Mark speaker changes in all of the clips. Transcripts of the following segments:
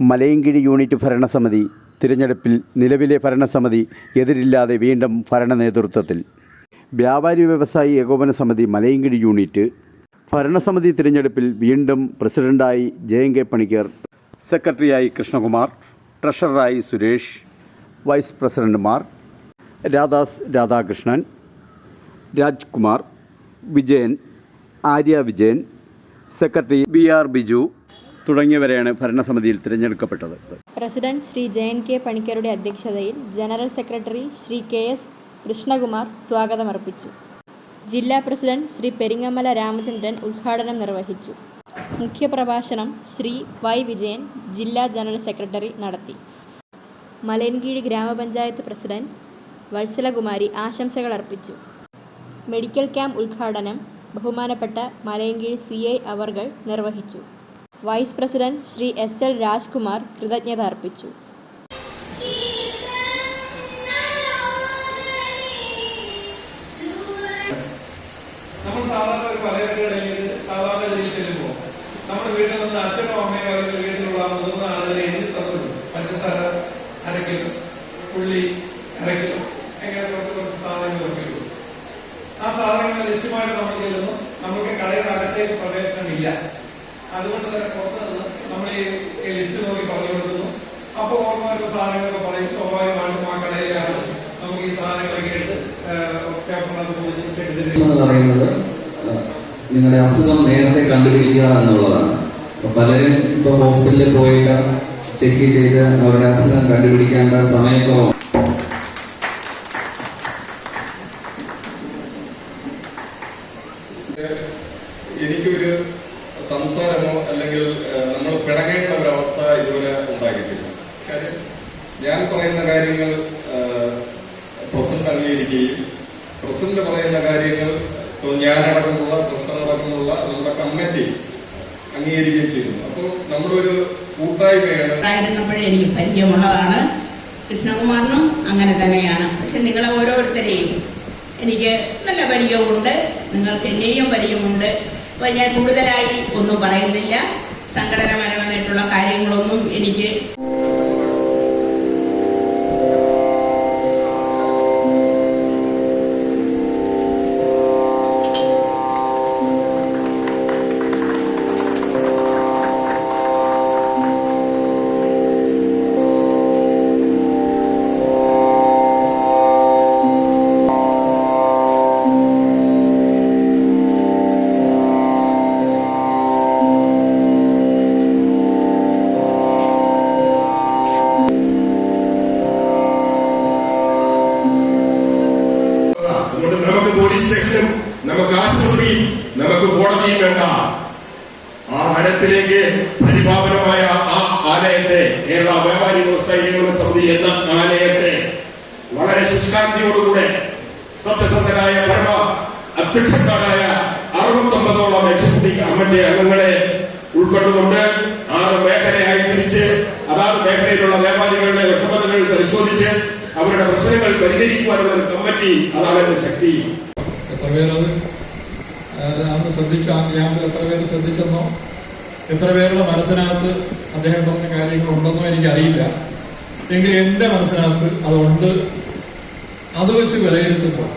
Speaker 1: മലയങ്കിഴി unit ഭരണസമിതി തിരഞ്ഞെടുപ്പിൽ നിലവിലെ ഭരണസമിതി എതിരില്ലാതെ വീണ്ടും ഭരണ നേതൃത്വത്തിൽ. വ്യാപാരി വ്യവസായി ഏകോപന സമിതി മലയങ്കിഴി യൂണിറ്റ് ഭരണസമിതി തിരഞ്ഞെടുപ്പിൽ വീണ്ടും പ്രസിഡന്റായി ജെ എൻ കെ പണിക്കർ സെക്രട്ടറിയായി കൃഷ്ണകുമാർ ട്രഷററായി സുരേഷ് വൈസ് പ്രസിഡന്റുമാർ Radhas Radhakrishnan Rajkumar Vijayan Arya Vijayan secretary B R Biju തുടങ്ങിയവരെയാണ് ഭരണസമിതിയിൽ തിരഞ്ഞെടുക്കപ്പെട്ടത്.
Speaker 2: പ്രസിഡന്റ് ശ്രീ ജയൻ കെ പണിക്കരുടെ അധ്യക്ഷതയിൽ general secretary Shri K S Krishnakumar സ്വാഗതമർപ്പിച്ചു. ജില്ലാ പ്രസിഡന്റ് ശ്രീ പെരിങ്ങമല രാമചന്ദ്രൻ ഉദ്ഘാടനം നിർവഹിച്ചു. മുഖ്യപ്രഭാഷണം ശ്രീ വൈ വിജയൻ ജില്ലാ ജനറൽ സെക്രട്ടറി നടത്തി. മലയൻകീഴ് ഗ്രാമപഞ്ചായത്ത് പ്രസിഡന്റ് വത്സലകുമാരി ആശംസകൾ അർപ്പിച്ചു. മെഡിക്കൽ ക്യാമ്പ് ഉദ്ഘാടനം ബഹുമാനപ്പെട്ട മലയൻകീഴ് സി ഐ അവർകൾ നിർവഹിച്ചു. Vice president Shri S L Rajkumar കൃതജ്ഞത അർപ്പിച്ചു
Speaker 3: നമ്മൾ സാധാരണ ഒരു സാധാരണ രീതിയിൽ ചെല്ലുമ്പോൾ നമ്മുടെ ഉള്ളി അങ്ങനെ കുറച്ച് സാധനങ്ങൾ ആ സാധനങ്ങളുടെ ലിസ്റ്റുമായിട്ട് നമ്മൾ ചെല്ലുന്നു നമുക്ക് കടയുടെ അകത്തേക്ക് പ്രവേശനമില്ല. അതുകൊണ്ട് തന്നെ പുറത്തുനിന്ന് നമ്മൾ ഈ ലിസ്റ്റ് നോക്കി പറഞ്ഞു കൊടുക്കുന്നു അപ്പോൾ ഓർമ്മ സാധനങ്ങളൊക്കെ പറയും സ്വാഭാവികമായിട്ടും ആ കടയിലാണ് നമുക്ക് ഈ സാധനങ്ങളൊക്കെ എടുത്ത്
Speaker 4: പറയുന്നത് നിങ്ങളുടെ അസുഖം നേരത്തെ കണ്ടുപിടിക്കുക എന്നുള്ളതാണ്. പലരും ഇപ്പൊ ഹോസ്പിറ്റലിൽ പോയിട്ട് ചെക്ക് ചെയ്ത് അവരുടെ അസുഖം കണ്ടുപിടിക്കേണ്ട സമയക്കുറവ്
Speaker 5: സംസാരമോ അല്ലെങ്കിൽ നമ്മൾ പിടങ്ങേണ്ട ഒരവസ്ഥ ഇതുവരെ ഉണ്ടാക്കിയിട്ടില്ല കാര്യം ഞാൻ പറയുന്ന കാര്യങ്ങൾ പ്രസിഡന്റ് അംഗീകരിക്കുകയും പ്രസിഡന്റ് പറയുന്ന കാര്യങ്ങൾ ഞാനടക്കമുള്ള പ്രശ്നമടക്കമുള്ള നമ്മുടെ കമ്മിറ്റി അംഗീകരിക്കുകയും ചെയ്യുന്നു. അപ്പോൾ നമ്മുടെ ഒരു കൂട്ടായ്മയാണ്
Speaker 6: എനിക്ക് പരിചയമുള്ളതാണ്. കൃഷ്ണകുമാറിനും അങ്ങനെ തന്നെയാണ്. പക്ഷെ നിങ്ങളെ ഓരോരുത്തരെയും എനിക്ക് നല്ല പരിചയമുണ്ട്. നിങ്ങൾക്ക് എന്നെയും പരിചയമുണ്ട്. ഞാൻ കൂടുതലായി ഒന്നും പറയുന്നില്ല. സംഘടനപരമായിട്ടുള്ള കാര്യങ്ങളൊന്നും എനിക്ക്
Speaker 7: സ്റ്റേഷനും നമുക്ക് ആശുപത്രിയും നമുക്ക് കോടതിയും വേണ്ട. ആ മഠത്തിലേക്ക് പരിപാവനമായ ആ ആലയത്തെ കേരള വ്യാപാരി വ്യവസായി സമിതി എന്ന ആലയത്തെ വളരെ ശുഷ്കാന്തിയോടുകൂടെ സത്യസന്ധനായ പരമ അധ്യക്ഷന്മാരായ അറുപത്തൊമ്പതോളം എക്സിക്യൂട്ടീവ് കമ്മിറ്റി അംഗങ്ങളെ ഉൾക്കൊണ്ടുകൊണ്ട് ആറ് മേഖലയായി തിരിച്ച് അതാത് മേഖലയിലുള്ള വ്യാപാരികളുടെ വിഷമതകൾ പരിശോധിച്ച് അവരുടെ പ്രശ്നങ്ങൾ പരിഹരിക്കുവാനുള്ള കമ്മിറ്റി അതാണ് ശക്തി.
Speaker 3: എത്ര പേരത്? അന്ന് ശ്രദ്ധിച്ചു ആ ക്യാമ്പിൽ എത്ര പേര് ശ്രദ്ധിച്ചെന്നോ? എത്ര പേരുടെ മനസ്സിനകത്ത് അദ്ദേഹം പറഞ്ഞ കാര്യങ്ങൾ ഉണ്ടെന്നോ എനിക്കറിയില്ല. എങ്കിൽ എന്റെ മനസ്സിനകത്ത് അതുണ്ട്. അത് വെച്ച് വിലയിരുത്തുമ്പോൾ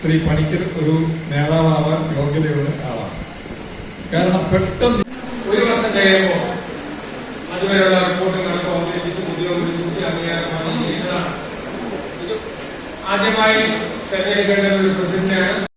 Speaker 3: ശ്രീ പണിക്കർ ഒരു നേതാവാവാൻ യോഗ്യതയുള്ള ആളാണ്. കാരണം പെട്ടെന്ന് ഒരു വർഷം കഴിയുമ്പോൾ അതുവരെയുള്ള റിപ്പോർട്ടുകളൊക്കെ ആദ്യമായി തെരഞ്ഞെടുക്കേണ്ട ഒരു പ്രസിഡന്റാണ്